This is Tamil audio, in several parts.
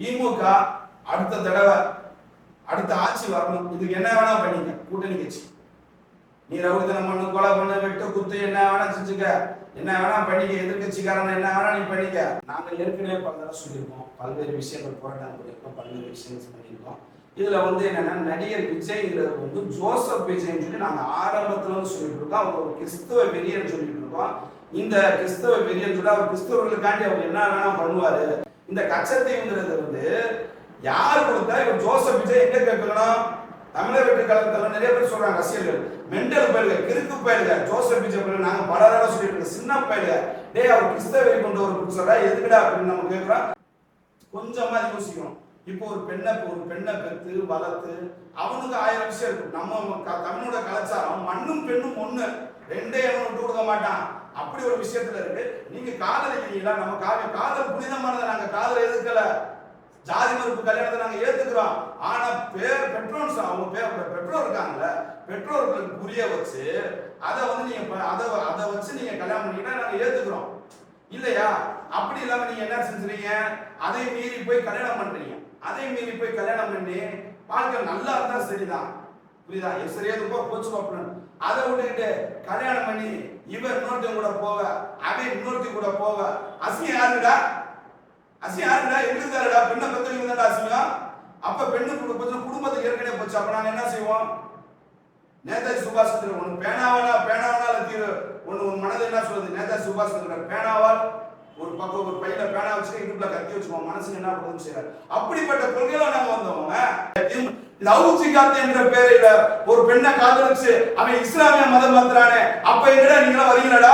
திமுக அடுத்த தடவை அடுத்த ஆட்சி வரணும். இதுக்கு என்ன வேணா பண்ணிக்க கூட்டணி கட்சி. நீ ரவுடித்தனம் பண்ணு கொலை பண்ணு வெட்டு குத்து என்ன வேணா செஞ்சுக்க. என்ன வேணா பண்ணிக்க. எதிர்கட்சிக்காரன் என்ன வேணா நீ பண்ணிக்க. நாங்கள் ஏற்கனவே பல தடவை சொல்லியிருக்கோம். பல்வேறு விஷயங்கள் போராட்டம் பண்ணியிருக்கோம். பல்வேறு விஷயங்கள் பண்ணியிருக்கோம். இதுல வந்து என்னன்னா நடிகர் விஜய்ங்கிறது வந்து ஜோசப் விஜய்னு சொல்லி நாங்க ஆரம்பத்துல வந்து சொல்லிட்டு இருக்கோம் அவர் ஒரு கிறிஸ்துவ வெறியன்னு சொல்லிட்டு இருக்கோம் இந்த கிறிஸ்தவ வெறியன் சொல்லி அவர் கிறிஸ்தவர்களுக்காண்டி அவர் என்ன வேணா பண்ணுவாரு. இந்த கச்சத்தீவுங்கிறது வந்து யார் கொடுத்தா இவர் ஜோசப் விஜய் எங்க கேட்கணும் தமிழர் வெற்றி கழகத்தில் நிறைய பேர் சொல்றாங்க ரசிகர்கள். மெண்டல் பயிலுக கிறுக்கு பயிலுக ஜோசப் விஜய் பயிலுக நாங்க பல தடவை சொல்லிட்டு இருக்கோம் சின்ன பயிலுக டேய் அவர் கிறிஸ்தவ வெறி கொண்டு ஒரு சொல்றா எதுக்குடா அப்படின்னு நம்ம கேட்கிறோம். கொஞ்சமா யோசிக்கணும். இப்போ ஒரு பெண்ணை ஒரு பெண்ணை பெற்று வளர்த்து அவனுக்கு ஆயிரம் விஷயம் இருக்கும். நம்ம க- தமிழோட கலாச்சாரம் மண்ணும் பெண்ணும் ஒண்ணு. ரெண்டே அவன் விட்டு கொடுக்க மாட்டான். அப்படி ஒரு விஷயத்துல இருக்கு. நீங்க காதலிக்கிறீங்களா நம்ம காதல் காதல் புனிதமானதை நாங்க காதல் எதிர்க்கல. ஜாதி மறுப்பு கல்யாணத்தை நாங்க ஏத்துக்கிறோம். ஆனா பேர் பெற்றோர் அவங்க பேர் பெற்றோர் இருக்காங்கல்ல பெற்றோர்களுக்கு புரிய வச்சு அதை வந்து நீங்க அதை அதை வச்சு நீங்க கல்யாணம் பண்ணீங்கன்னா நாங்க ஏத்துக்கிறோம். இல்லையா? அப்படி இல்லாம நீங்க என்ன செஞ்சுறீங்க? அதை மீறி போய் கல்யாணம் பண்றீங்க. அதை மீறி போய் கல்யாணம் பண்ணி வாழ்க்கை நல்லா இருந்தா சரிதான். புரியுதா? என் சரியா இருப்போ போச்சு அப்படின்னு அதை விட்டுக்கிட்டு கல்யாணம் பண்ணி இவன் இன்னொருத்தன் கூட போவ அவன் இன்னொருத்தி கூட போவ. அசி யாருடா? அசி யாருடா? எங்களுதாருடா பெண்ணை பெற்றவங்க இருந்தாடா அசிங்கம் அப்ப பெண்ணு குடும்பத்தில் குடும்பத்துக்கு ஏற்கனவே போச்சு. அப்ப நாங்க என்ன செய்வோம்? நேதாஜி சுபாஷ் சந்திர ஒன்று பேனாவால பேனாவால தீரு. ஒன்று உன் மனது என்ன சொல்லுது? நேதாஜி சுபாஷ் சந்திர பேனாவால் ஒரு பக்கம் ஒரு பையில பேனா வச்சுட்டு இடுப்புல கத்தி வச்சுக்கோ மனசுக்கு என்ன பண்ணுன்னு செய்யறாரு அப்படிப்பட்ட கொள்கையில நாங்க வந்தவங்க லவ் ஜிகாத் என்ற பேரில ஒரு பெண்ணை காதலிச்சு அவன் இஸ்லாமிய மதம் மாத்துறானே அப்ப எங்கடா நீங்களா வரீங்களடா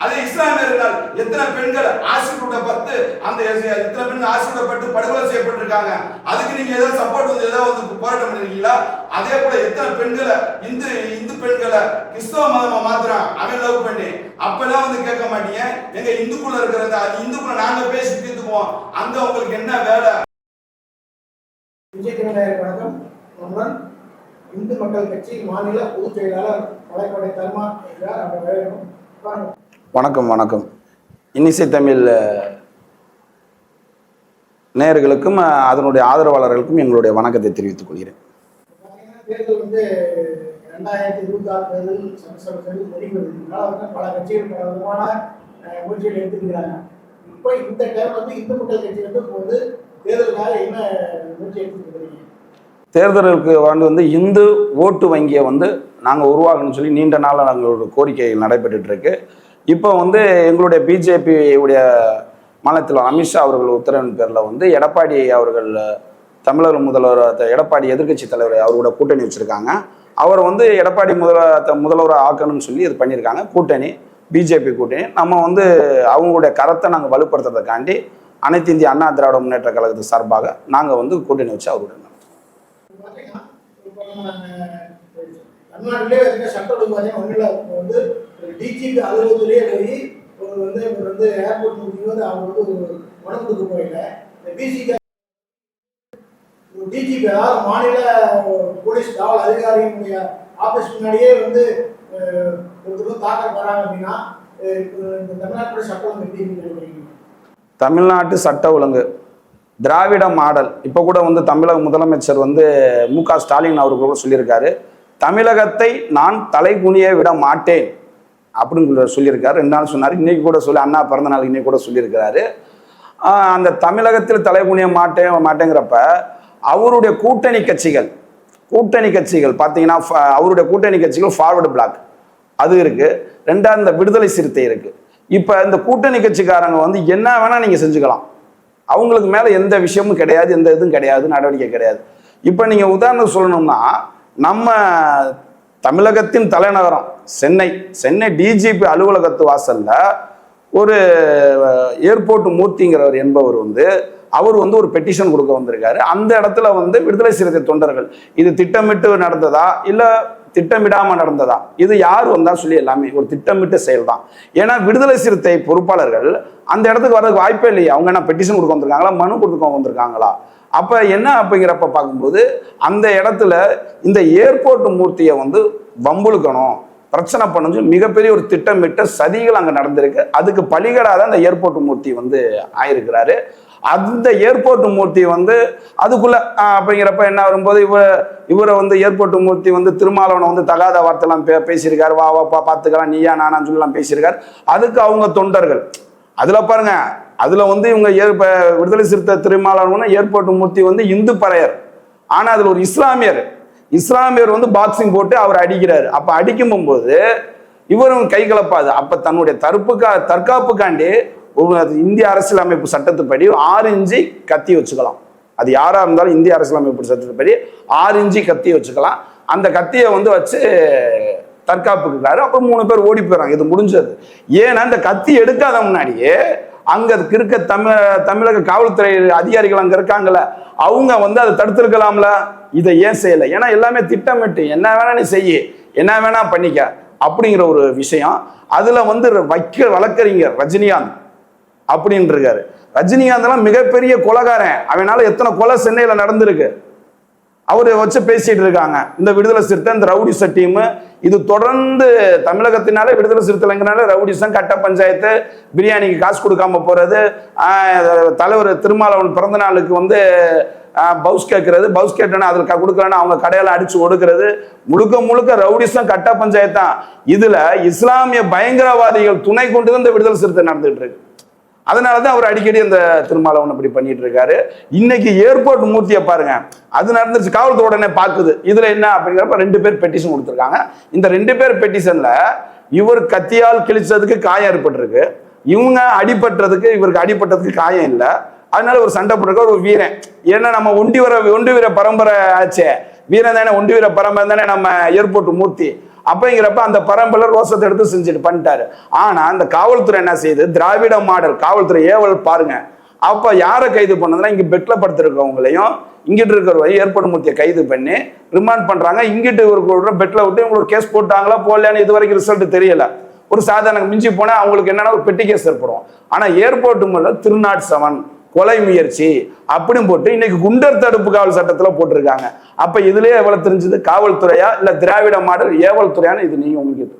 அதே இஸ்லாமியர்கள் எத்தனை பெண்கள் ஆசிரியப்பட்டு அந்த எத்தனை பெண்கள் ஆசிரியப்பட்டு படுகொலை செய்யப்பட்டிருக்காங்க? அதுக்கு நீங்க ஏதாவது சப்போர்ட் வந்து ஏதாவது வந்து போராட்டம் பண்ணிருக்கீங்களா? அதே போல எத்தனை பெண்களை இந்து இந்து பெண்களை கிறிஸ்தவ மதமா மாத்திரம் அவன் லவ் பண்ணி. அப்பெல்லாம் வந்து கேட்க மாட்டீங்க. எங்க இந்துக்குள்ள இருக்கிறத அது இந்துக்குள்ள நாங்க பேசி தீர்த்துக்குவோம். அங்க உங்களுக்கு என்ன வேலை? விஜய் திருநாயர் வணக்கம் நம்முடன் இந்து மக்கள் கட்சி மாநில பொதுச் செயலாளர் மலைக்கோட்டை தர்மா என்றார் அவர். வணக்கம் வணக்கம். இன்னிசை தமிழ் நேயர்களுக்கும் அதனுடைய ஆதரவாளர்களுக்கும் எங்களுடைய வணக்கத்தை தெரிவித்துக் கொள்கிறேன். பார்த்தீங்கன்னா தேர்தல் வந்து ரெண்டாயிரத்தி இருபத்தி ஆறு தேர்தல் சட்டசபை தேர்தல் நெருங்கி வருதுனால வந்து பல கட்சிகள் பல விதமான அஹ், முயற்சிகள் எடுத்துக்கிறாங்க இப்போ இந்த டைம் வந்து இந்து மக்கள் கட்சி வந்து தேர்தலுக்காக என்ன முயற்சி தேர்தலுக்கு வந்து வந்து இந்து ஓட்டு வங்கியை வந்து நாங்கள் உருவாகணும்னு சொல்லி நீண்ட நாளாக நாங்கள் ஒரு கோரிக்கை நடைபெற்றுட்டு இருக்கு இப்போ வந்து எங்களுடைய பிஜேபி உடைய மாநிலத்தில் அமித்ஷா அவர்கள் உத்தரவின் பேரில் வந்து எடப்பாடி அவர்கள் தமிழக முதல்வர் எடப்பாடி எதிர்க்கட்சி தலைவர் அவரோட கூட்டணி வச்சுருக்காங்க. அவர் வந்து எடப்பாடி முதல முதல்வரை ஆக்கணும்னு சொல்லி இது பண்ணியிருக்காங்க. கூட்டணி பிஜேபி கூட்டணி. நம்ம வந்து அவங்களுடைய கரத்தை நாங்கள் வலுப்படுத்துறதுக்காண்டி அனைத்து இந்திய அண்ணா திராவிட முன்னேற்ற கழகத்து சார்பாக நாங்கள் வந்து கூட்டணி வச்சு அவருடன் பார்த்தீங்கன்னா இப்போ தமிழ்நாட்டிலே இருக்க சட்ட ஒழுங்கு பார்த்தீங்கன்னா வந்து டிஜிபி அலுவலகத்திலேயே போய் ஒரு வந்து இவர் வந்து ஏர்போர்ட் மீட்டிங் வந்து அவங்க வந்து ஒரு மனம் கொடுக்க போயில இந்த பிசிக்கு டிஜிபி அதாவது மாநில போலீஸ் காவல் அதிகாரியினுடைய ஆஃபீஸ் முன்னாடியே வந்து அஹ், ஒருத்தரும் தாக்கல் வராங்க அப்படின்னா இப்போ இந்த தமிழ்நாட்டுடைய சட்டம் எப்படி தமிழ்நாட்டு சட்ட ஒழுங்கு. திராவிட மாடல். இப்போ கூட வந்து தமிழக முதலமைச்சர் வந்து மு க ஸ்டாலின் அவர்கள் கூட சொல்லியிருக்காரு. தமிழகத்தை நான் தலைகுனிய விட மாட்டேன். அப்படின்னு சொல்லி- சொல்லியிருக்காரு. ரெண்டு நாள் சொன்னார். இன்னைக்கு கூட சொல்லி அண்ணா பிறந்த நாள் இன்னைக்கு கூட சொல்லியிருக்கிறாரு. அந்த தமிழகத்தில் தலைகுனிய மாட்டேன் மாட்டேங்கிறப்ப அவருடைய கூட்டணி கட்சிகள் கூட்டணி கட்சிகள் பார்த்தீங்கன்னா ஃப- அவருடைய கூட்டணி கட்சிகள் ஃபார்வர்டு பிளாக் அது இருக்குது ரெண்டாவது இந்த விடுதலை சிறுத்தை இருக்குது இப்போ இந்த கூட்டணி கட்சிக்காரங்க வந்து என்ன வேணா நீங்க செஞ்சுக்கலாம். அவங்களுக்கு மேலே எந்த விஷயமும் கிடையாது எந்த இதுவும் கிடையாது நடவடிக்கை கிடையாது. இப்போ நீங்க உதாரணம் சொல்லணும்னா நம்ம தமிழகத்தின் தலைநகரம் சென்னை சென்னை டிஜிபி அலுவலகத்து வாசல்ல ஒரு ஏர்போர்ட் மூர்த்திங்கிறவர் என்பவர் வந்து அவர் வந்து ஒரு பெட்டிஷன் கொடுக்க வந்திருக்காரு. அந்த இடத்துல வந்து விடுதலை சிறுத்தை தொண்டர்கள் இது திட்டமிட்டு நடந்ததா இல்லை திட்டமிடாம நடந்ததா? இது யார் வந்தா சொல்லி எல்லாமே ஒரு திட்டமிட்ட செயல் தான் ஏன்னா விடுதலை சிறுத்தை பொறுப்பாளர்கள் அந்த இடத்துக்கு வரதுக்கு வாய்ப்பே இல்லையா. அவங்க என்ன பெட்டிஷன் கொடுக்க வந்திருக்காங்களா? மனு கொடுக்க வந்திருக்காங்களா? அப்ப என்ன அப்படிங்கிறப்ப பார்க்கும்போது அந்த இடத்துல இந்த ஏர்போர்ட் மூர்த்தியை வந்து வம்புழுக்கணும் பிரச்சனை பண்ணு மிகப்பெரிய ஒரு திட்டமிட்ட சதிகள் அங்கே நடந்திருக்கு. அதுக்கு பலிகடாக தான் அந்த ஏர்போர்ட் மூர்த்தி வந்து ஆயிருக்கிறாரு. அந்த ஏர்போர்ட் மூர்த்தி வந்து அதுக்குள்ள அப்படிங்கிறப்ப என்ன வரும்போது இவர் இவரை வந்து ஏர்போர்ட் மூர்த்தி வந்து திருமாவளவனை வந்து தகாத வார்த்தைலாம் பே பேசியிருக்காரு. வா வா பா பார்த்துக்கலாம். நீயா நானான்னு சொல்லலாம் பேசியிருக்காரு. அதுக்கு அவங்க தொண்டர்கள். அதில் பாருங்க அதில் வந்து இவங்க ஏற்ப விடுதலை சிறுத்தை திருமாவளவன் ஏர்போர்ட் மூர்த்தி வந்து இந்து பறையர். ஆனால் அதில் ஒரு இஸ்லாமியர். இஸ்லாமியர் வந்து பாக்ஸிங் போட்டு அவர் அடிக்கிறாரு. அப்போ அடிக்கும் இவரும் கை கலப்பாது. அப்போ தன்னுடைய தற்புக்கா தற்காப்புக்காண்டி இந்திய அரசியலமைப்பு சட்டத்துப்படி ஆறு இஞ்சி கத்தி வச்சுக்கலாம். அது யாரா இருந்தாலும் இந்திய அரசியலமைப்பு சட்டத்துப்படி ஆறு இஞ்சி கத்தி வச்சுக்கலாம். அந்த கத்தியை வந்து வச்சு தற்காப்புக்குறாரு அப்புறம் மூணு பேர் ஓடி போயிடறாங்க. இது முடிஞ்சது. ஏன்னா இந்த கத்தி எடுக்காத முன்னாடியே அங்க இருக்க தமிழ தமிழக காவல்துறை அதிகாரிகள் அங்க இருக்காங்கல்ல அவங்க வந்து அதை தடுத்திருக்கலாம்ல. இதை ஏன் செய்யல? ஏன்னா எல்லாமே திட்டமிட்டு என்ன வேணா நீ செய்ய என்ன வேணா பண்ணிக்க அப்படிங்கிற ஒரு விஷயம். அதுல வந்து வைக்க வழக்கறிஞர் ரஜினிகாந்த் அப்படின்னு இருக்காரு ரஜினிகாந்த்லாம் மிகப்பெரிய கொலகாரன். அவனால எத்தனை கொலை சென்னையில நடந்திருக்கு. அவரை வச்சு பேசிட்டு இருக்காங்க. இந்த விடுதலை சிறுத்தை இந்த ரவுடிச டீம் இது தொடர்ந்து தமிழகத்தினாலே விடுதலை சிறுத்தைங்கிறனால ரவுடிசம் கட்ட பஞ்சாயத்து பிரியாணிக்கு காசு கொடுக்காம போறது தலைவர் திருமாவளவன் பிறந்த நாளுக்கு வந்து பவுஸ் கேட்கறது பவுஸ் கேட்டோன்னா அதில் கொடுக்கலன்னா அவங்க கடையில அடிச்சு ஒடுக்கிறது. முழுக்க முழுக்க ரவுடிசம் கட்ட பஞ்சாயத்து தான். இதுல இஸ்லாமிய பயங்கரவாதிகள் துணை கொண்டு தான் இந்த விடுதலை சிறுத்தை நடந்துட்டு இருக்கு. அதனால தான் அவர் அடிக்கடி அந்த திருமாவளவன் இப்படி பண்ணிட்டு இருக்காரு. இன்னைக்கு ஏர்போர்ட் மூர்த்தியை பாருங்க. அது நடந்துச்சு காவல்துறை உடனே பார்க்குது இதுல என்ன அப்படிங்கிறப்ப ரெண்டு பேர் பெட்டிஷன் கொடுத்துருக்காங்க. இந்த ரெண்டு பேர் பெட்டிஷன்ல இவர் கத்தியால் கிழிச்சதுக்கு காயம் ஏற்பட்டிருக்கு. இவங்க அடிபட்டதுக்கு இவருக்கு அடிபட்டதுக்கு காயம் இல்லை. அதனால ஒரு சண்டை போட்டிருக்க ஒரு வீரன். ஏன்னா நம்ம ஒண்டி வர ஒண்டி வீர பரம்பரை ஆச்சே. வீரன் தானே ஒண்டி வீர பரம்பரை தானே நம்ம ஏர்போர்ட் மூர்த்தி. அப்படிங்கிறப்ப அந்த பரம்பலர் ரோசத்தை எடுத்து செஞ்சுட்டு பண்ணிட்டாரு. ஆனா அந்த காவல்துறை என்ன செய்யுது திராவிட மாடல் காவல்துறை ஏவல் பாருங்க. அப்ப யாரை கைது பண்ணதுன்னா இங்க பெட்ல படுத்திருக்கவங்களையும் இங்கிட்டு இருக்கிற ஏற்பாடு மூர்த்தியை கைது பண்ணி ரிமாண்ட் பண்றாங்க. இங்கிட்டு ஒரு பெட்ல விட்டு இவங்களுக்கு கேஸ் போட்டாங்களா போடலையான்னு இது வரைக்கும் ரிசல்ட் தெரியல. ஒரு சாதாரண மிஞ்சி போனா அவங்களுக்கு என்னன்னா ஒரு பெட்டி கேஸ் ஏற்படும். ஆனா ஏர்போர்ட் மூலம் திருநாட் செவன் கொலை முயற்சி அப்படின்னு போட்டு இன்னைக்கு குண்டர் தடுப்பு காவல் சட்டத்துல போட்டிருக்காங்க. அப்ப இதுலயே எவ்வளவு தெரிஞ்சது? காவல்துறையா இல்ல திராவிட மாடல் ஏவல் துறையான்னு இது நீங்க உங்களுக்கு.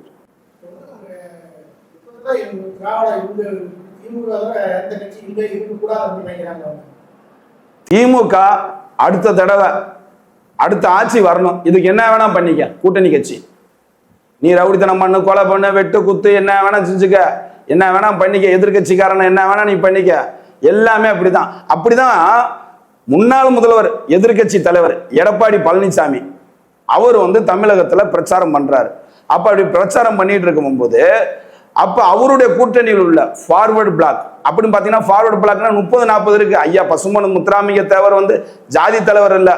திமுக அடுத்த தடவை அடுத்த ஆட்சி வரணும். இதுக்கு என்ன வேணா பண்ணிக்க. கூட்டணி கட்சி. நீ ரவுடித்தனம் பண்ணு கொலை பண்ணு வெட்டு குத்து என்ன வேணா செஞ்சுக்க. என்ன வேணா பண்ணிக்க. எதிர்கட்சிக்காரன் என்ன வேணா நீ பண்ணிக்க. எல்லாமே அப்படிதான். அப்படிதான் முன்னாள் முதல்வர் எதிர்க்கட்சி தலைவர் எடப்பாடி பழனிசாமி அவர் வந்து தமிழகத்துல பிரச்சாரம் பண்றாரு. அப்ப அப்படி பிரச்சாரம் பண்ணிட்டு இருக்கும்போது அப்ப அவருடைய கூட்டணியில் உள்ள ஃபார்வர்டு பிளாக் அப்படின்னு பாத்தீங்கன்னா ஃபார்வர்டு பிளாக்னா முப்பது நாற்பது இருக்கு. ஐயா பசுமன் முத்துராமிக தேவர் வந்து ஜாதி தலைவர் இல்ல.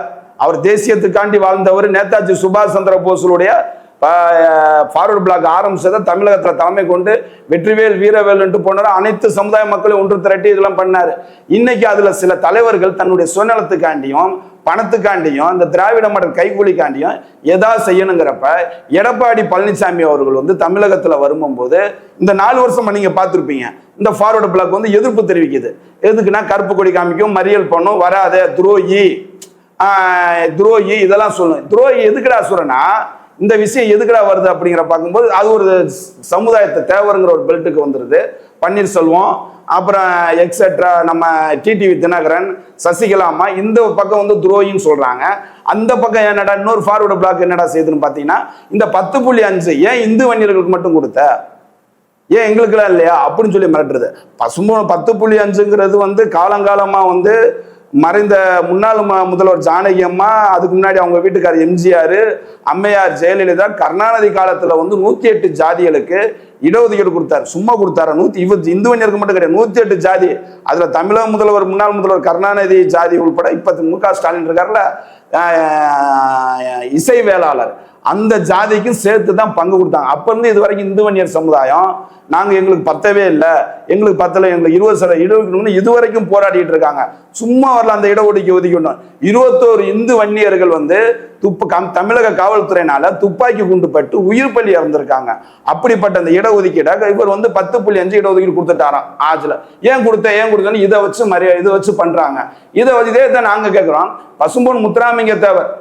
அவர் தேசியத்துக்காண்டி வாழ்ந்தவர் நேதாஜி சுபாஷ் சந்திர போஸுடைய ஃபார்வர்டு பிளாக் ஆரம்பிச்சதை தமிழகத்தில் தலைமை கொண்டு வெற்றிவேல் வீரவேல்ன்ட்டு போனார் அனைத்து சமுதாய மக்களையும் ஒன்று திரட்டி இதெல்லாம் பண்ணார். இன்னைக்கு அதில் சில தலைவர்கள் தன்னுடைய சுயநலத்துக்காண்டியும் பணத்துக்காண்டியும் இந்த திராவிட மாடல் கைகூலிக்காண்டியும் எதா செய்யணுங்கிறப்ப எடப்பாடி பழனிசாமி அவர்கள் வந்து தமிழகத்தில் வரும்போது இந்த நாலு வருஷமா நீங்கள் பார்த்துருப்பீங்க. இந்த ஃபார்வர்டு பிளாக் வந்து எதிர்ப்பு தெரிவிக்குது. எதுக்குன்னா கருப்பு கொடி காமிக்கும் மறியல் பண்ணும் வராத துரோகி துரோகி இதெல்லாம் சொல்லணும் துரோகி எதுக்குடா சொல்றேன்னா இந்த விஷயம் எதுக்குடா வருது அப்படிங்கிற பார்க்கும்போது அது ஒரு சமுதாயத்தை தேவருங்கிற ஒரு பெல்ட்டுக்கு வந்துடுது பன்னீர்செல்வம் அப்புறம் எக்ஸெட்ரா நம்ம டிடிவி தினகரன் சசிகலாமா இந்த பக்கம் வந்து துரோகின்னு சொல்கிறாங்க அந்த பக்கம் என்னடா இன்னொரு ஃபார்வர்டு பிளாக் என்னடா செய்யுதுன்னு பார்த்தீங்கன்னா இந்த பத்து புள்ளி அஞ்சு ஏன் இந்து வன்னியர்களுக்கு மட்டும் கொடுத்த? ஏன் எங்களுக்குலாம் இல்லையா? அப்படின்னு சொல்லி மிரட்டுறது. பசும்பு பத்து புள்ளி அஞ்சுங்கிறது வந்து காலங்காலமாக வந்து மறைந்த முன்னாள் முதல்வர் ஜானகி அம்மா அதுக்கு முன்னாடி அவங்க வீட்டுக்காரர் எம்ஜிஆர் அம்மையார் ஜெயலலிதா கருணாநிதி காலத்துல வந்து நூத்தி எட்டு ஜாதிகளுக்கு இடஒதுக்கீடு கொடுத்தாரு. சும்மா கொடுத்தாரு? நூத்தி இவ இந்து வணிகருக்கு மட்டும் கிடையாது நூத்தி எட்டு ஜாதி. அதுல தமிழக முதல்வர் முன்னாள் முதல்வர் கருணாநிதி ஜாதி உள்பட இப்ப மு க ஸ்டாலின் இருக்கார்ல இசை வேளாளர். அந்த ஜாதிக்கும் சேர்த்து தான் பங்கு கொடுத்தாங்க. அப்ப இருந்து இது வரைக்கும் இந்து வன்னியர் சமுதாயம் நாங்கள் எங்களுக்கு பத்தவே இல்லை. எங்களுக்கு பத்தலை எங்களுக்கு இருபது சதவீதம் இடஒதுக்கணும்னு இது வரைக்கும் போராடிட்டு இருக்காங்க. சும்மா வரல அந்த இடஒதுக்கி ஒதுக்கணும் இருபத்தோரு இந்து வன்னியர்கள் வந்து துப்பு கம் தமிழக காவல்துறையினால துப்பாக்கி குண்டு பட்டு உயிர் பலி இறந்திருக்காங்க. அப்படிப்பட்ட அந்த இடஒதுக்கீடை இவர் வந்து பத்து புள்ளி அஞ்சு இடஒதுக்கீடு கொடுத்துட்டாராம் ஆஜில். ஏன் கொடுத்த ஏன் கொடுத்தேன்னு இதை வச்சு மரியா இதை வச்சு பண்ணுறாங்க இதை வச்சு இதே தான் நாங்கள் கேட்குறோம் பசும்பொன் முத்துராமிங்க தேவர்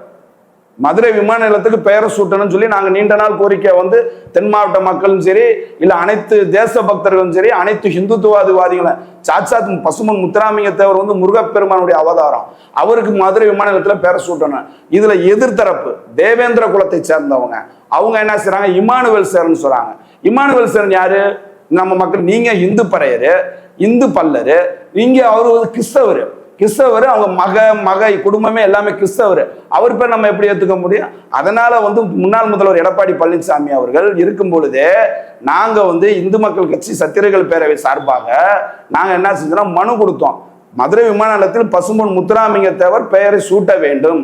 மதுரை விமான நிலையத்துக்கு பெயரை சூட்டணும்னு சொல்லி நாங்க நீண்ட நாள் கோரிக்கை வந்து தென் மாவட்ட மக்களும் சரி இல்ல அனைத்து தேச பக்தர்களும் சரி அனைத்து ஹிந்துத்துவாதிவாதிகளும் சாட்சாத் பசுமன் முத்துராமிங்க தேவர் வந்து முருகப்பெருமானுடைய அவதாரம். அவருக்கு மதுரை விமான நிலையத்துல பெயரை சூட்டணும். இதுல எதிர்த்தரப்பு தேவேந்திர குலத்தை சேர்ந்தவங்க. அவங்க என்ன செய்றாங்க? இமானுவேல் சேரன் சொல்றாங்க. இமானுவேல் சேரன் யாரு? நம்ம மக்கள் நீங்க இந்து பறையரு இந்து பல்லரு நீங்க அவர் வந்து கிறிஸ்தவர். கிறிஸ்தவர் அவங்க மக மகை குடும்பமே எல்லாமே கிறிஸ்தவர். அவர் பேர் நம்ம எப்படி ஏற்றுக்க முடியும்? அதனால வந்து முன்னாள் முதல்வர் எடப்பாடி பழனிசாமி அவர்கள் இருக்கும் பொழுதே நாங்கள் வந்து இந்து மக்கள் கட்சி சத்திரிகள் பேரவை சார்பாக நாங்கள் என்ன செஞ்சோம்னா மனு கொடுத்தோம். மதுரை விமான நிலையத்தில் பசும்பொன் முத்துராமிங்க தேவர் பெயரை சூட்ட வேண்டும்.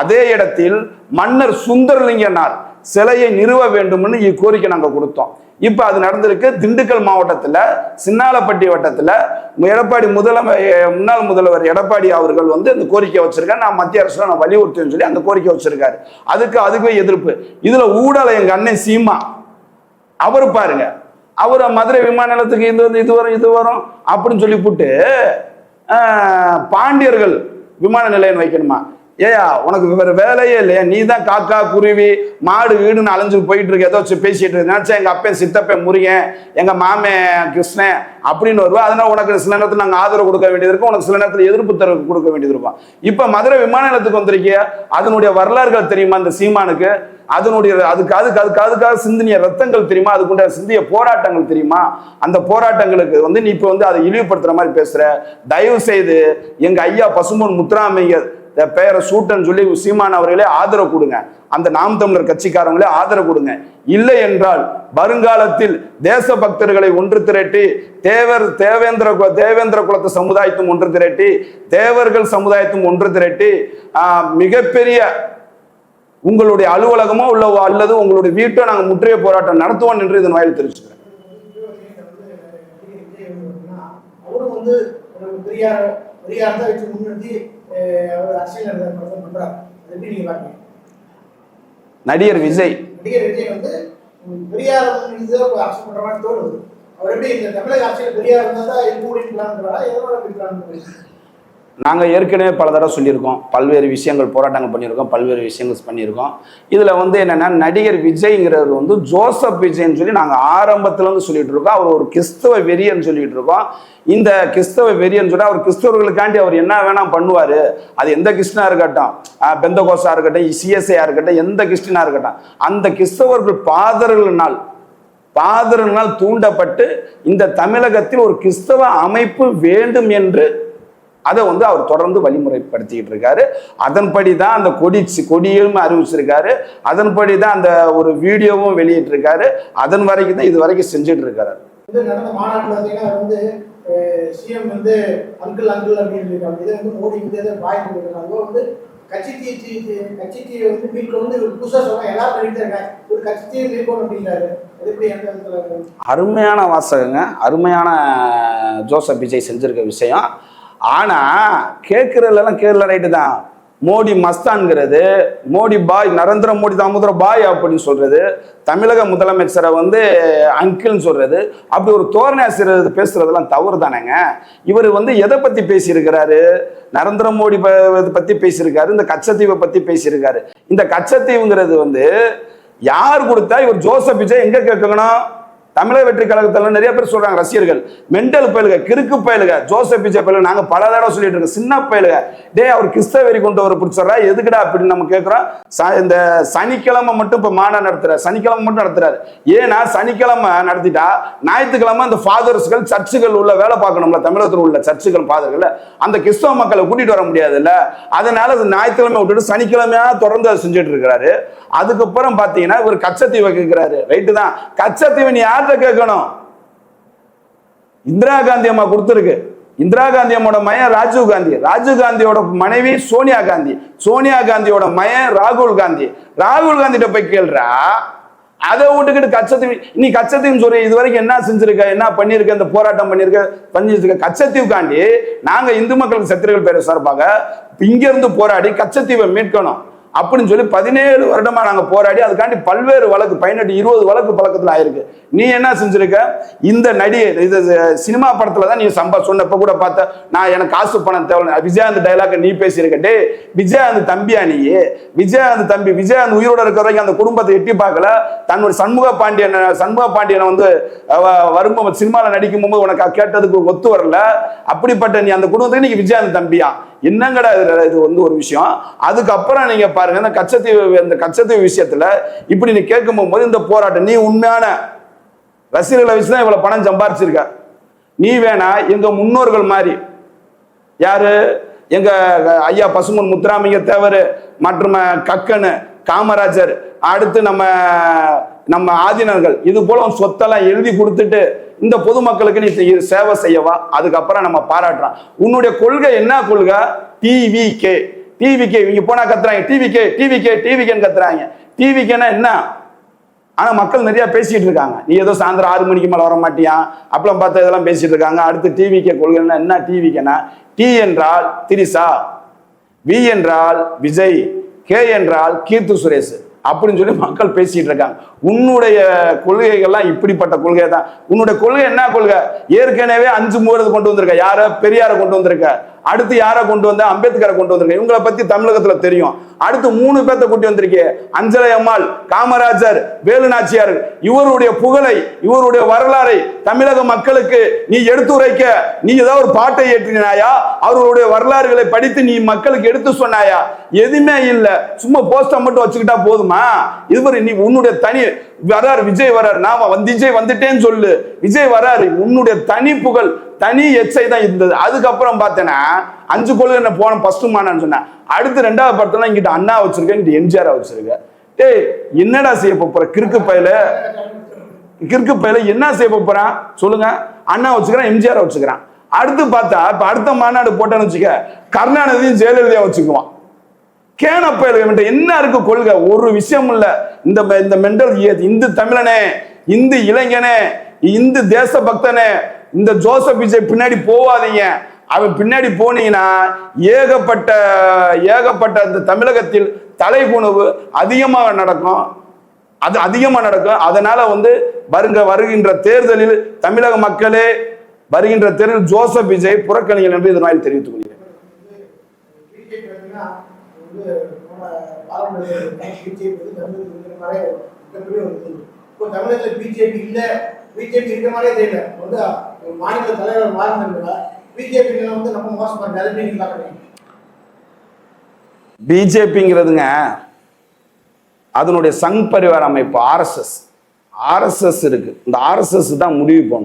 அதே இடத்தில் மன்னர் சுந்தரலிங்கனார் சிலையை நிறுவ வேண்டும்னு இக்கோரிக்கை நாங்கள் கொடுத்தோம். இப்போ அது நடந்திருக்கு. திண்டுக்கல் மாவட்டத்தில் சின்னாலப்பட்டி வட்டத்தில் எடப்பாடி முதலமை முன்னாள் முதல்வர் எடப்பாடி அவர்கள் வந்து இந்த கோரிக்கை வச்சிருக்காரு. நான் மத்திய அரசு நான் வலியுறுத்துன்னு சொல்லி அந்த கோரிக்கை வச்சிருக்காரு. அதுக்கு அதுவே எதிர்ப்பு. இதில் ஊடல எங்கள் அண்ணன் சீமா அவர் பாருங்க. அவர் மதுரை விமான நிலையத்துக்கு இது வந்து இது வரும் இது வரும் அப்படின்னு சொல்லி போட்டு பாண்டியர்கள் விமான நிலையம் வைக்கணுமா? ஏயா உனக்கு வேற வேலையே இல்லையா. நீ தான் காக்கா குருவி மாடு வீடுன்னு அலைஞ்சு போயிட்டு இருக்க. ஏதோ வச்சு பேசிட்டு இருக்கு. நினைச்சா எங்க அப்பன் சித்தப்பன் முருகன் எங்க மாமன் கிருஷ்ணன் அப்படின்னு வருவா. அதனால உனக்கு சில நேரத்தில் நாங்கள் ஆதரவு கொடுக்க வேண்டியது இருக்கும். உனக்கு சில நேரத்தில் எதிர்ப்பு தர கொடுக்க வேண்டியது இருக்கும். இப்ப மதுரை விமான நிலையத்துக்கு வந்திருக்கிய அதனுடைய வரலாறுகள் தெரியுமா அந்த சீமானுக்கு? அதனுடைய அதுக்கு அதுக்கு அதுக்கு அதுக்காக சிந்தினிய ரத்தங்கள் தெரியுமா? அதுக்குண்ட சிந்திய போராட்டங்கள் தெரியுமா? அந்த போராட்டங்களுக்கு வந்து நீ இப்ப வந்து அதை இழிவுபடுத்துற மாதிரி பேசுற. தயவு செய்து எங்க ஐயா பசுமன் முத்துராமையர் பெயரை சூட்டன்னு சொல்லி சீமான் அவர்களே ஆதரவு கொடுங்க. அந்த நாம் தமிழர் கட்சிக்காரங்களே ஆதரவு கொடுங்க. இல்லை என்றால் வருங்காலத்தில் தேச பக்தர்களை ஒன்று திரட்டி தேவர் தேவேந்திர கு- தேவேந்திர குலத்த சமுதாயத்தும் ஒன்று திரட்டி தேவர்கள் சமுதாயத்தும் ஒன்று திரட்டி மிகப்பெரிய உங்களுடைய அலுவலகமோ உள்ள அல்லது உங்களுடைய வீட்டோ நாங்கள் முற்றிய போராட்டம் நடத்துவோம் என்று இதன் வாயில் தெரிவிச்சுக்கிறேன். வந்து பெரியார் பெரியார் தான் வச்சு முன்னிறுத்தி அவர் அரசியல் அது எப்படி நீங்க பாருங்க நடிகர் விஜய். நடிகர் விஜய் வந்து பெரியார் அரசு பண்ற மாதிரி தோணுது. அவர் எப்படி இந்த தமிழக அரசியல் பெரியார் இருந்தா தான் இருக்க முடியுங்களா எதனால இருக்கலாம் நாங்கள் ஏற்கனவே பல தடவை சொல்லியிருக்கோம். பல்வேறு விஷயங்கள் போராட்டங்கள் பண்ணியிருக்கோம். பல்வேறு விஷயங்கள் பண்ணியிருக்கோம். இதில் வந்து என்னென்னா நடிகர் விஜய்ங்கிறது வந்து ஜோசப் விஜய்ன்னு சொல்லி நாங்கள் ஆரம்பத்துலேருந்து சொல்லிட்டு இருக்கோம். அவர் ஒரு கிறிஸ்தவ வெறியன்னு சொல்லிட்டு இருக்கோம். இந்த கிறிஸ்தவ வெறியன்னு சொல்லி அவர் கிறிஸ்தவர்களுக்காண்டி அவர் என்ன வேணால் பண்ணுவார். அது எந்த கிறிஸ்டனாக இருக்கட்டும். ஆஹ் இருக்கட்டும் சிஎஸ்ஐயாக இருக்கட்டும் எந்த கிறிஸ்டினாக இருக்கட்டும். அந்த கிறிஸ்தவர்கள் பாதர்களால் தூண்டப்பட்டு இந்த தமிழகத்தில் ஒரு கிறிஸ்தவ அமைப்பு வேண்டும் என்று அதை வந்து அவர் தொடர்ந்து வழிமுறைப்படுத்திக்கிட்டு இருக்காரு. அதன்படி தான் அந்த கொடி கொடியும் அறிவிச்சிருக்காரு. அதன்படி தான் அந்த ஒரு வீடியோவும் வெளியிட்டிருக்காரு. அதன் வரைக்கும் தான் இது வரைக்கும் செஞ்சுட்டு இருக்காரு. வந்து நடந்த மாநாட்டில் பார்த்தீங்கன்னா வந்து சிஎம் வந்து அங்கிள் அங்கிள் அப்படின்னு இருக்காங்க இதை வந்து மோடி வந்து எதை பாய் கொடுக்குறாங்க வந்து கட்சி தீ தீ- தீ- கட்சி தீ வந்து மீட்க வந்து இவர் புதுசாக சொல்றாங்க எல்லாரும் பண்ணிட்டு இருக்காங்க. ஒரு கட்சி தீ மீட்கணும் அப்படிங்கிறாரு. அது எப்படி எந்த விதத்துல அருமையான வாசகங்க. அருமையான ஜோசப் விஜய் செஞ்சிருக்க விஷயம். ஆனா கேட்கறதுலாம் கேரள ரைட்டு தான். மோடி மஸ்தான்ங்கிறது மோடி பாய் நரேந்திர மோடி தாமோதர பாய் அப்படின்னு சொல்றது தமிழக முதலமைச்சரை வந்து அங்கிள்னு சொல்றது அப்படி ஒரு தோரணை பேசுறதெல்லாம் தவறு தானேங்க. இவர் வந்து எதை பத்தி பேசியிருக்கிறாரு? நரேந்திர மோடி இதை பத்தி பேசியிருக்காரு இந்த கச்சத்தீவை பத்தி பேசியிருக்காரு. இந்த கச்சத்தீவுங்கிறது வந்து யார் கொடுத்தா இவர் ஜோசப் விஜய் எங்க கேட்கணும்? தமிழக வெற்றி கழகத்தில் நிறைய பேர் சொல்றாங்க ரசிகர்கள். மெண்டல் பயலுக கிறுக்கு பயலுக ஜோசப் பிஜே பயலுக நாங்க பல தடவை சொல்லிட்டு இருக்கோம். சின்ன பயலுக. டே அவர் கிறிஸ்தவ வெறி கொண்டு வர பிடிச்சா எதுக்குடா அப்படின்னு நம்ம கேட்கிறோம் ச- இந்த சனிக்கிழமை மட்டும் இப்ப மாநாடு நடத்துறாரு. சனிக்கிழமை மட்டும் நடத்துறாரு. ஏன்னா சனிக்கிழமை நடத்திட்டா ஞாயிற்றுக்கிழமை அந்த ஃபாதர்ஸ்கள் சர்ச்சுகள் உள்ள வேலை பார்க்கணும்ல தமிழகத்தில் உள்ள சர்ச்சுகள் ஃபாதர்கள். அந்த கிறிஸ்தவ மக்களை கூட்டிட்டு வர முடியாதுல்ல. அதனால அது ஞாயிற்றுக்கிழமை விட்டுட்டு சனிக்கிழமையா தொடர்ந்து அதை செஞ்சுட்டு இருக்கிறாரு. அதுக்கப்புறம் பாத்தீங்கன்னா இவர் கச்சத்தீவை கேட்கிறாரு ரைட்டு தான். கச்சத்தீவன் யார் யார்கிட்ட கேட்கணும். இந்திரா காந்தி அம்மா கொடுத்துருக்கு. இந்திரா காந்தி அம்மோட மயன் ராஜீவ் காந்தி. ராஜீவ் காந்தியோட மனைவி சோனியா காந்தி. சோனியா காந்தியோட மயன் ராகுல் காந்தி. ராகுல் காந்திட்ட போய் கேள்றா அதை விட்டுக்கிட்டு கச்சத்தீவு நீ கச்சத்தீவு சொல்லி இது வரைக்கும் என்ன செஞ்சிருக்க என்ன பண்ணிருக்க இந்த போராட்டம் பண்ணிருக்க பண்ணிருக்க? கச்சத்தீவு காண்டி நாங்க இந்து மக்களுக்கு சத்திரிகள் பேர சார்பாக இங்க இருந்து போராடி கச்சத்தீவை மீட்கணும். அப்படின்னு சொல்லி பதினேழு வருடமா நாங்க போராடி அதுக்காண்டி பல்வேறு வழக்கு பதினெட்டு இருபது வழக்கு பழக்கத்துல ஆயிருக்கு. நீ என்ன செஞ்சிருக்க? இந்த நடிகை இது சினிமா படத்துல தான் நீ சம்பா சொன்னப்போ கூட பார்த்த நான் எனக்கு காசு பணம் தேவை விஜயாந்த் டைலாக் நீ பேசியிருக்க. டே விஜயாந்த் தம்பியா நீ? விஜயாந்த் தம்பி விஜயாந்த் உயிரோட இருக்கிற வரைக்கும் அந்த குடும்பத்தை எட்டி பார்க்கல. தன்னுடைய சண்முக பாண்டியன் சண்முக பாண்டியனை வந்து வரும்போது சினிமாவில் நடிக்கும் போது உனக்கு கேட்டதுக்கு ஒத்து வரல. அப்படிப்பட்ட நீ அந்த குடும்பத்துக்கு நீங்க விஜயாந்த் தம்பியா? என்னங்கடா இது இது வந்து ஒரு விஷயம். அதுக்கப்புறம் நீங்க பாருங்க இந்த கச்சத்தீவு இந்த கச்சத்தீவு விஷயத்துல இப்படி நீ கேட்கும் போது இந்த போராட்டம் நீ உண்மையான ரசிகர்களை வச்சு தான் இவ்வளவு பணம் சம்பாரிச்சிருக்க. நீ வேணா எங்க முன்னோர்கள் மாதிரி யாரு? எங்க ஐயா பசுமன் முத்துராமிங்க தேவர் மற்றும் கக்கனு காமராஜர் அடுத்து நம்ம நம்ம ஆதினர்கள் இது போல சொத்தெல்லாம் எழுதி கொடுத்துட்டு இந்த பொதுமக்களுக்கு நீ சேவை செய்யவா? அதுக்கப்புறம் நம்ம பாராட்டுறோம் உன்னுடைய கொள்கை என்ன கொள்கை? டிவி கே டிவி கே இவங்க போனா கத்துறாங்க. TV K TV K TV கேன்னு கத்துறாங்க. டிவி கேனா என்ன? ஆனா மக்கள் நிறைய பேசிட்டு இருக்காங்க. நீ ஏதோ சாயந்தரம் ஆறு மணிக்கு மேல வர மாட்டியா? அப்பெல்லாம் பார்த்தா இதெல்லாம் பேசிட்டு இருக்காங்க. அடுத்து டிவி கே கொள்கைன்னா என்ன டிவிக்கேனா டி என்றால் திரிசா வி என்றால் விஜய் கே என்றால் கீர்த்து சுரேஷ். அப்படின்னு சொல்லி மக்கள் பேசிட்டு இருக்காங்க. உன்னுடைய கொள்கைகள்லாம் இப்படிப்பட்ட கொள்கை தான் உன்னுடைய கொள்கை என்ன கொள்கை? ஏற்கனவே அஞ்சு மூவது கொண்டு வந்திருக்க. யார? பெரியார கொண்டு வந்திருக்க. அடுத்து யாரை கொண்டு வந்த? அம்பேத்கரை கொண்டு வந்திருக்க. இவங்களை பத்தி தமிழகத்துல தெரியும். அடுத்து மூணு பேர்த்த கூட்டி வந்திருக்கே. அஞ்சலை அம்மாள் காமராஜர் வேலுநாச்சியார். இவருடைய புகழை இவருடைய வரலாறை தமிழக மக்களுக்கு நீ எடுத்துரைக்க நீ ஏதாவது ஒரு பாட்டை ஏற்றினாயா? அவர்களுடைய வரலாறுகளை படித்து நீ மக்களுக்கு எடுத்து சொன்னாயா? எதுவுமே இல்லை. சும்மா போஸ்டர் மட்டும் வச்சுக்கிட்டா போதுமா? இதுவரை நீ உன்னுடைய தனி வராரு விஜய் வராரு. நான் வந்து விஜய் வந்துட்டேன்னு சொல்லு. விஜய் வராரு உன்னுடைய தனி புகழ் தனி எச்சை தான் இருந்தது. அதுக்கப்புறம் பார்த்தேன்னா அஞ்சு கொள்கை என்ன போன ஃபர்ஸ்ட் மானான்னு சொன்னேன் அடுத்து ரெண்டாவது படத்துல இங்கிட்ட அண்ணா வச்சிருக்கேன் இங்கிட்ட எம்ஜிஆர் வச்சிருக்கேன் டேய் என்னடா செய்ய போற? கிறுக்கு பயில. கிறுக்கு பயில. என்ன செய்ய போறான்? சொல்லுங்க. அண்ணா வச்சுக்கிறான் எம்ஜிஆர் வச்சுக்கிறான். அடுத்து பார்த்தா இப்ப அடுத்த மாநாடு போட்டேன்னு வச்சுக்க கருணாநிதியும் ஜெயலலிதா வச்சுக்குவான். கேன பயலுகிட்ட என்ன இருக்கு கொள்கை? ஒரு விஷயம் இல்ல. இந்த ம- இந்த மெண்டல் இந்து தமிழனே இந்து இளைஞனே இந்து தேச பக்தனே இந்த ஜோசப் விஜய் பின்னாடி போவாதீங்க. அவன் பின்னாடி போனீங்கன்னா ஏகப்பட்ட ஏகப்பட்ட இந்த தமிழகத்தில் தலைகுணவு அதிகமாக நடக்கும். அது அதிகமாக நடக்கும். அதனால வந்து வருங்க வருகின்ற தேர்தலில் தமிழக மக்களே வருகின்ற தேர்தலில் ஜோசப் விஜய் புறக்கணிகள் என்று இதனால் தெரிவித்துக் கொள்கிறேன். வந்து பிஜேபி வந்து தமிழகத்தில் இருக்கிற மாதிரி மிகப்பெரிய ஒரு இது. இப்போ தமிழகத்தில் பிஜேபி இல்ல பிஜேபி இருக்கிற மாதிரியே தெரியல. வந்து ஒரு மாநில தலைவர் மாறினா பிஜேபி வந்து நம்ம மோசமா பார்க்குறீங்க பிஜேபிங்கிறதுங்க அதனுடைய சங் பரிவார அமைப்பு ஆர்எஸ்எஸ் ஆர்எஸ்எஸ் இருக்கு. இந்த ஆர்எஸ்எஸ் தான் முடிவு பண்ணும்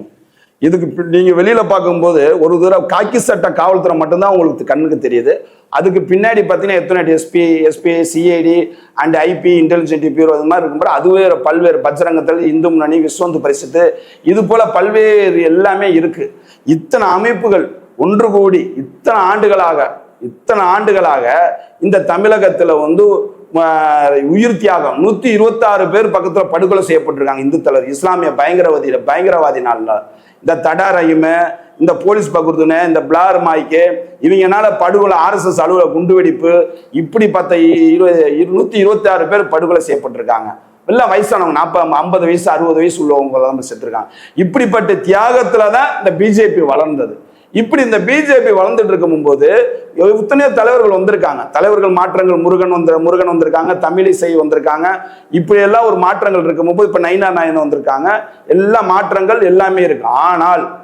இதுக்கு நீங்கள் வெளியில் பார்க்கும்போது ஒரு தூரம் காக்கி சட்ட காவல்துறை மட்டும்தான் உங்களுக்கு கண்ணுக்கு தெரியுது. அதுக்கு பின்னாடி பார்த்தீங்கன்னா எத்தனை SP SP CID and IB intelligent bureau அது மாதிரி இருக்கும்போது அதுவே பல்வேறு பஜ்ரங்கத்தில் இந்து முன்னணி விஸ்வந்து பரிசுத்து இது போல் பல்வேறு எல்லாமே இருக்குது இத்தனை அமைப்புகள் ஒன்று கூடி இத்தனை ஆண்டுகளாக இத்தனை ஆண்டுகளாக இந்த தமிழகத்தில் வந்து உயிர் தியாகம். நூத்தி இருபத்தாறு பேர் பக்கத்துல படுகொலை செய்யப்பட்டிருக்காங்க. இந்து தலைவர். இஸ்லாமிய பயங்கரவாதி பயங்கரவாதி நாளில். இந்த தடாரையுமே இந்த போலீஸ் பகுர்துனே இந்த பிளார் மாய்க்கு இவங்கனால படுகொலை ஆர்எஸ்எஸ் அலுவல குண்டுவெடிப்பு இப்படி பத்த இருபது நூத்தி இருபத்தி ஆறு பேர் படுகொலை செய்யப்பட்டிருக்காங்க. எல்லாம் வயசானவங்க நாற்பது ஐம்பது வயசு அறுபது வயசு உள்ளவங்க தான் செத்துருக்காங்க. இப்படிப்பட்ட தியாகத்துல தான் இந்த பிஜேபி வளர்ந்தது. இப்படி இந்த பிஜேபி வளர்ந்துட்டு இருக்கும் போது எத்தனையோ தலைவர்கள் வந்திருக்காங்க. தலைவர்கள் மாற்றங்கள் முருகன் வந்து முருகன் வந்திருக்காங்க தமிழிசை வந்திருக்காங்க. இப்படி எல்லாம் ஒரு மாற்றங்கள் இருக்கும்போது இப்போ நைனா நாயன் வந்திருக்காங்க. எல்லா மாற்றங்கள் எல்லாமே இருக்கு. ஆனால்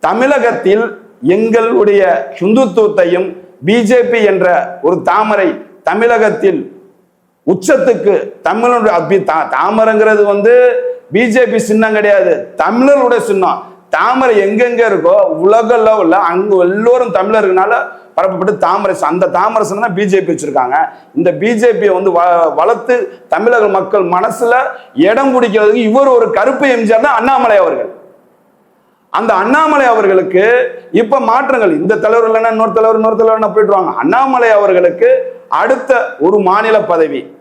தமிழகத்தில் எங்களுடைய ஹிந்துத்துவத்தையும் பிஜேபி என்ற ஒரு தாமரை தமிழகத்தில் உச்சத்துக்கு தமிழனுடைய அபி- தா- தாமரைங்கிறது வந்து பிஜேபி சின்னம் கிடையாது. தமிழருடைய சின்னம். தாமரை எங்கெங்க இருக்கோ உலக லெவல்ல அங்க எல்லோரும் தமிழர்களால பரப்பப்பட்டு தாமரை அந்த தாமரசன் தான் பிஜேபி வச்சிருக்காங்க. இந்த பிஜேபியை வந்து வ- வளர்த்து தமிழக மக்கள் மனசுல இடம் பிடிக்கிறதுக்கு இவர் ஒரு கருப்பு எம்ஜிஆர் தான் அண்ணாமலை அவர்கள். அந்த அண்ணாமலை அவர்களுக்கு இப்ப மாற்றங்கள் இந்த தலைவர் இல்லைன்னா இன்னொரு தலைவர் இன்னொரு தலைவர் போயிட்டுருவாங்க அண்ணாமலை அவர்களுக்கு அடுத்த ஒரு மாநில பதவி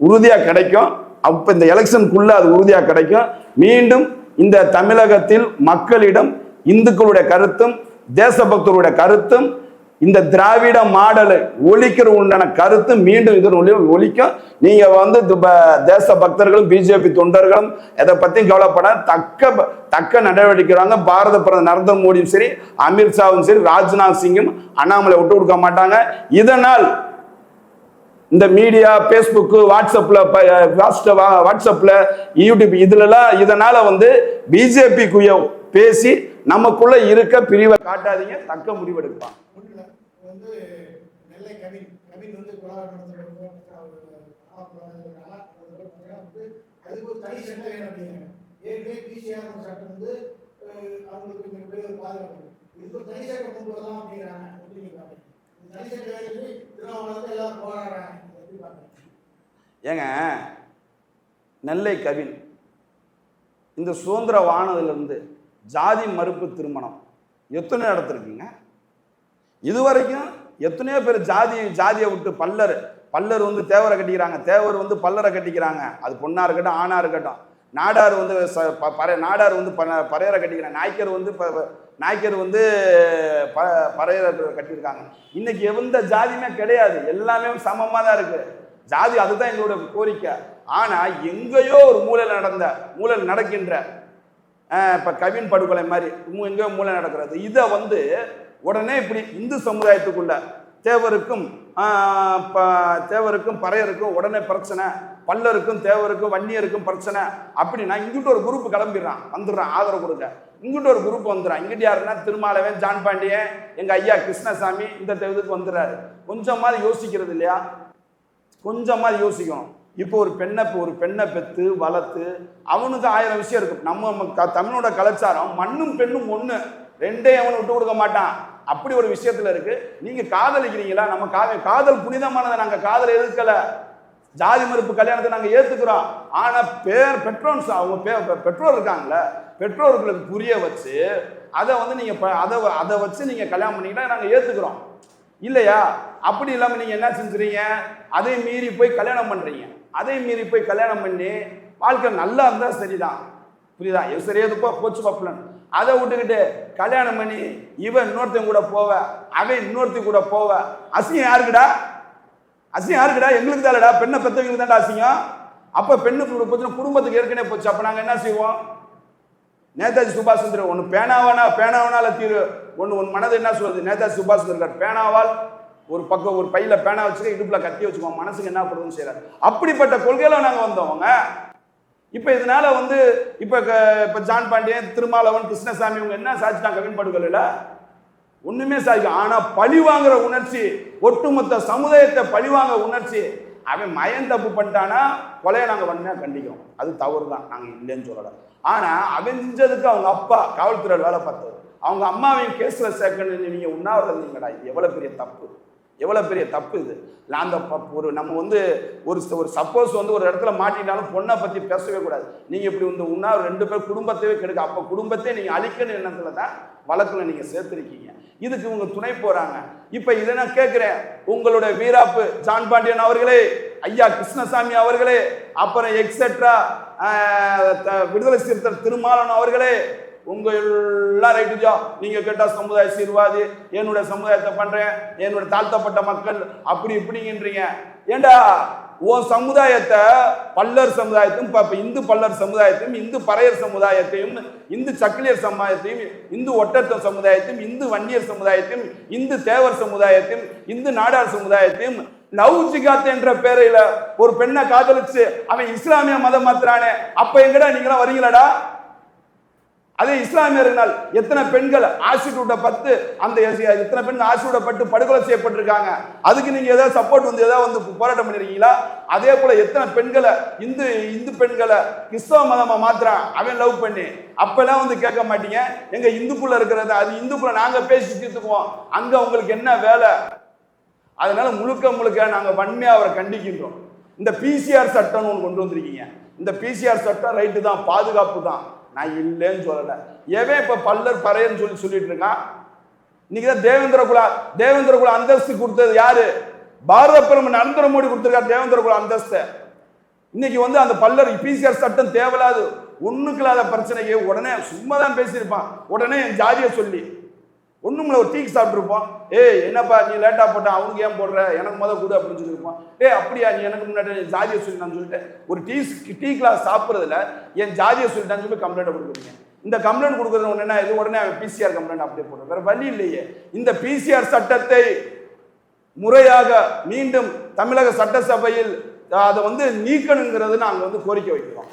உறுதியா கிடைக்கும். அப்ப இந்த எலெக்ஷனுக்குள்ள அது உறுதியா கிடைக்கும். மீண்டும் இந்த தமிழகத்தில் மக்களிடம் இந்துக்களுடைய கருத்தும் தேசபக்தருடைய கருத்தும் இந்த திராவிட மாடலை ஒழிக்கிற உண்டான கருத்து மீண்டும் இதன் ஒழிக்கும் நீங்க வந்து துப- தேச பக்தர்களும் பிஜேபி தொண்டர்களும் எதை பத்தியும் கவலைப்பட தக்க தக்க நடவடிக்கிறாங்க பாரத பிரதமர் நரேந்திர மோடியும் சரி அமித்ஷாவும் சரி ராஜ்நாத் சிங்கும் அண்ணாமலை விட்டு கொடுக்க மாட்டாங்க. இதனால் இந்த மீடியா ஃபேஸ்புக்கு வாட்ஸ்அப்பில் வாட்ஸ்அப்பில் யூடியூப் இதுலலாம் இதனால் வந்து பிஜேபிக்குரிய பேசி நமக்குள்ளே இருக்க பிரிவை காட்டாதீங்க தக்க முடிவெடுப்பான் ஏங்க நெல்லை கவின் இந்த சுதந்திர வானதிலிருந்து ஜாதி மறுப்பு திருமணம் எத்தனை நடத்திருக்குங்க? இதுவரைக்கும் எத்தனையோ பேர் ஜாதி ஜாதியை விட்டு பல்லர் பல்லர் வந்து தேவரை கட்டிக்கிறாங்க தேவர் வந்து பல்லரை கட்டிக்கிறாங்க. அது பொண்ணா இருக்கட்டும் ஆணா இருக்கட்டும். நாடார் வந்து ப- பற நாடார் வந்து ப- பறையரை கட்டிக்கிறாங்க நாய்க்கர் வந்து ப- நாய்க்கர் வந்து ப பறையரை கட்டியிருக்காங்க. இன்னைக்கு எந்த ஜாதியுமே கிடையாது. எல்லாமே சமமாக தான் இருக்கு. ஜாதி அதுதான் எங்களோட கோரிக்கை. ஆனால் எங்கேயோ ஒரு மூலையில் நடந்த மூலையில் நடக்கின்ற இப்போ கவின் படுகொலை மாதிரி எங்கேயோ மூலை நடக்கிறது. இதை வந்து உடனே இப்படி இந்து சமுதாயத்துக்குள்ள தேவருக்கும் தேவருக்கும் பறையருக்கும் உடனே பிரச்சனை பல்லருக்கும் தேவருக்கும் வன்னியருக்கும் பிரச்சனை அப்படின்னா இங்கிட்ட ஒரு குரூப் கிளம்பிடுறான் வந்துடுறான் ஆதரவு கொடுக்க இங்கிட்ட ஒரு குரூப் வந்துடுறான். இங்கிட்ட யாருன்னா திருமாலவன் ஜான் பாண்டியன் எங்கள் ஐயா கிருஷ்ணசாமி இந்த இதுக்கு வந்துடுறாரு. கொஞ்சமாவது யோசிக்கிறது இல்லையா? கொஞ்சமாக யோசிக்கணும். இப்போ ஒரு பெண்ணை இப்போ ஒரு பெண்ணை பெற்று வளர்த்து அவனுக்கு ஆயிரம் விஷயம் இருக்கும். நம்ம தமிழோட கலாச்சாரம் மண்ணும் பெண்ணும் ஒன்று ரெண்டே அவனை விட்டு கொடுக்க மாட்டான். அப்படி ஒரு விஷயத்துல இருக்கு. நீங்க காதலிக்கிறீங்களா? நம்ம காதல் காதல் புனிதமானதை நாங்க காதல் எதிர்க்கல. ஜாதி மறுப்பு கல்யாணத்தை நாங்க ஏத்துக்கிறோம். ஆனா பேர் பெற்றோர் அவங்க பெற்றோர் இருக்காங்கல்ல பெற்றோர்களுக்கு புரிய வச்சு அதை வந்து நீங்க ப- அதை வ- அதை வச்சு நீங்க கல்யாணம் பண்ணீங்கன்னா நாங்க ஏத்துக்கிறோம். இல்லையா? அப்படி இல்லாம நீங்க என்ன செஞ்சுறீங்க? அதை மீறி போய் கல்யாணம் பண்றீங்க. அதை மீறி போய் கல்யாணம் பண்ணி வாழ்க்கை நல்லா இருந்தா சரிதான். புரியுதா? இது சரியாதுப்பா போச்சு பப்பலன் அதை விட்டுக்கிட்டு கல்யாணம் பண்ணி இவன் இன்னொருத்தன் கூட போவ அவன் இன்னொருத்தன் கூட போவ. அசிங்கம் யாருக்குடா? அசிங்கம் யாருக்குடா? எங்களுக்கு தானடா. பெண்ணை பெற்றவங்களுக்கு தான்டா அசிங்கம். அப்ப பெண்ணுக்கு போச்சுன்னா குடும்பத்துக்கு ஏற்கனவே போச்சு. அப்ப நாங்க என்ன செய்வோம்? நேதாஜி சுபாஷ் சந்திர ஒன்று பேனாவானா? பேனாவனால தீரு. ஒன்று உன் மனது என்ன சொல்றது நேதாஜி சுபாஷ் சந்திரர் பேனாவால் ஒரு பக்கம் ஒரு பையில பேனா வச்சுக்க இடுப்புல கத்தி வச்சுக்கோ மனசுக்கு என்ன பண்ணுறதுன்னு செய்யறாரு அப்படிப்பட்ட கொள்கையில நாங்கள் வந்தவங்க இப்போ இதனால வந்து இப்போ இப்போ ஜான் பாண்டியன் திருமாவளவன் கிருஷ்ணசாமி இவங்க என்ன சாதிச்சிட்டாங்க கவின் ஒன்றுமே சாதிக்கும் ஆனால் பழி வாங்குற உணர்ச்சி ஒட்டுமொத்த சமுதாயத்தை பழி வாங்குற உணர்ச்சி அவன் மயன் தப்பு பண்ணிட்டானா கொலையை நாங்கள் வன்மையா கண்டிக்கிறோம் அது தவறு தான் நாங்கள் இல்லைன்னு சொல்லலை. ஆனால் அவன் செஞ்சதுக்கு அவங்க அப்பா காவல்துறையில் வேலை பார்த்தது அவங்க அம்மாவையும் கேஸில் சேர்க்கணும்னு நீங்கள் உண்ணாவிரதம் இருந்தீங்கடா. இது எவ்வளோ பெரிய தப்பு? எவ்வளோ பெரிய தப்பு இது? நான் அந்த ஒரு நம்ம வந்து ஒரு ச- ஒரு சப்போஸ் வந்து ஒரு இடத்துல மாட்டிட்டாலும் பொண்ணை பற்றி பேசவே கூடாது. நீங்கள் இப்படி வந்து உன்னா ரெண்டு பேர் குடும்பத்தையே கெடுக்க அப்போ குடும்பத்தை நீங்கள் அழிக்கணும் எண்ணத்தில் தான் வழக்கில் நீங்கள் சேர்த்துருக்கீங்க. இதுக்கு இவங்க துணை போகிறாங்க இப்போ இதை நான் கேட்குறேன் உங்களுடைய வீராப்பு ஜான் பாண்டியன் அவர்களே ஐயா கிருஷ்ணசாமி அவர்களே அப்புறம் எக்ஸெட்ரா விடுதலை சிறுத்தர் திருமாலன் அவர்களே உங்க எல்லாம் ரைட்டுஜா நீங்க கேட்டா சமுதாய சீர்வாதி என்னுடைய சமுதாயத்தை பண்றேன் என்னுடைய தாழ்த்தப்பட்ட மக்கள் அப்படி இப்படிங்கன்றீங்க. ஏண்டா உன் சமுதாயத்தை பல்லர் சமுதாயத்தையும் இப்போ இந்து பல்லர் சமுதாயத்தையும் இந்து பறையர் சமுதாயத்தையும் இந்து சக்கிலியர் சமுதாயத்தையும் இந்து ஒட்டத்தம் சமுதாயத்தையும் இந்து வன்னியர் சமுதாயத்தையும் இந்து தேவர் சமுதாயத்தையும் இந்து நாடார் சமுதாயத்தையும் லவ் ஜிகாத் என்ற பேரையில ஒரு பெண்ணை காதலிச்சு அவன் இஸ்லாமிய மதம் மாத்துறானே. அப்ப எங்கடா நீங்களாம் வரீங்களாடா? அதே இஸ்லாமியர்கள் எத்தனை பெண்கள் ஆசிட் பத்து அந்த எத்தனை பெண் ஆசிட் விடப்பட்டு படுகொலை செய்யப்பட்டிருக்காங்க? அதுக்கு நீங்க ஏதாவது சப்போர்ட் வந்து ஏதாவது வந்து போராட்டம் பண்ணிருக்கீங்களா? அதே போல எத்தனை பெண்களை இந்து இந்து பெண்களை கிறிஸ்தவ மதமா மாத்திரம் அவன் லவ் பண்ணி. அப்பெல்லாம் வந்து கேட்க மாட்டீங்க. எங்க இந்துக்குள்ள இருக்கிறது அது இந்துக்குள்ள நாங்க பேசி தீர்த்துக்குவோம். அங்க உங்களுக்கு என்ன வேலை? அதனால முழுக்க முழுக்க நாங்க வன்மையா அவரை கண்டிக்கின்றோம். இந்த பிசிஆர் சட்டம்னு ஒன்று கொண்டு வந்திருக்கீங்க. இந்த பிசிஆர் சட்டம் ரைட்டு தான் பாதுகாப்பு தான். நான் இல்லைன்னு சொல்லலை. எவன் இப்போ பல்லர் பறையன்னு சொல்லி சொல்லிட்டு இருக்கான்? இன்னைக்கு தான் தேவேந்திர குலா தேவேந்திர குல அந்தஸ்து கொடுத்தது யாரு? பாரத பிரதமர் நரேந்திர மோடி கொடுத்துருக்காரு தேவேந்திர குல அந்தஸ்து. இன்னைக்கு வந்து அந்த பல்லர் பிசிஆர் சட்டம் தேவையில்லாது ஒண்ணுக்கு இல்லாத பிரச்சனைக்கு உடனே சும்மா தான் பேசியிருப்பான். உடனே என் ஜாதியை சொல்லி. ஒண்ணுமில்ல ஒரு டீக்கு சாப்பிட்ருப்போம் ஏய் என்னப்பா நீ லேட்டாக போட்டேன் அவனுக்கு ஏன் போடுற? எனக்கு மொதல் கொடு அப்படின்னு சொல்லியிருப்பான். ஏய் அப்படியா நீ எனக்கு முன்னாடி என் ஜாதியை சொல்லிட்டான்னு சொல்லிட்டு ஒரு டீ டீ கிளாஸ் சாப்பிட்றதுல என் ஜாதியை சொல்லிட்டான்னு சொல்லி கம்ப்ளைண்ட் கொடுக்குறீங்க. இந்த கம்ப்ளைண்ட் கொடுக்குறது ஒன்று என்ன இது உடனே அவன் பிசிஆர் கம்ப்ளைண்ட் அப்படியே போடுறோம் வேற வழி இல்லையே. இந்த பிசிஆர் சட்டத்தை முறையாக மீண்டும் தமிழக சட்டசபையில் அதை வந்து நீக்கணுங்கிறது நாங்கள் வந்து கோரிக்கை வைக்கிறோம்.